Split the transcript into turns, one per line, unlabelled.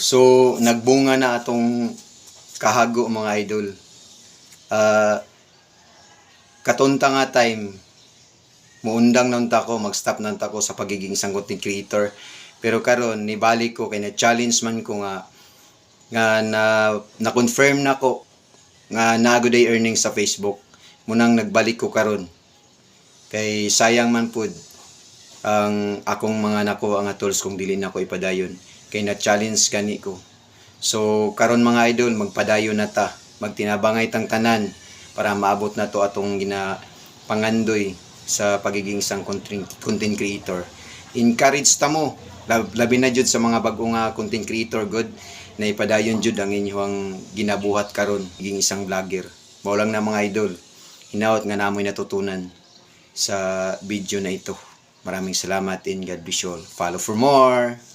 So, nagbunga na atong kahago mga idol. Ah, katunta nga time, muundang nang tako, mag-stop nang tako sa pagiging isang content creator. Pero karon nibalik ko kay na-challenge man ko nga nga na na-confirm na ko nga nago day earnings sa Facebook. Munang nagbalik ko karon. Kay sayang man pud ang akong mga nako ang tools kung dili na ko ipadayon kay na challenge kani ko so karon mga idol magpadayon na ta magtinabangay tang tanan para maabot na to atong gina pangandoy sa pagiging isang content, creator encourage ta mo lab- labi na jud sa mga bag-o nga content creator good na ipadayon jud ang inyong ginabuhat karon ging isang vlogger mao lang na mga idol hinaot nga namoy natutunan sa video na ito. Maraming salamat and God bless you all. Follow for more!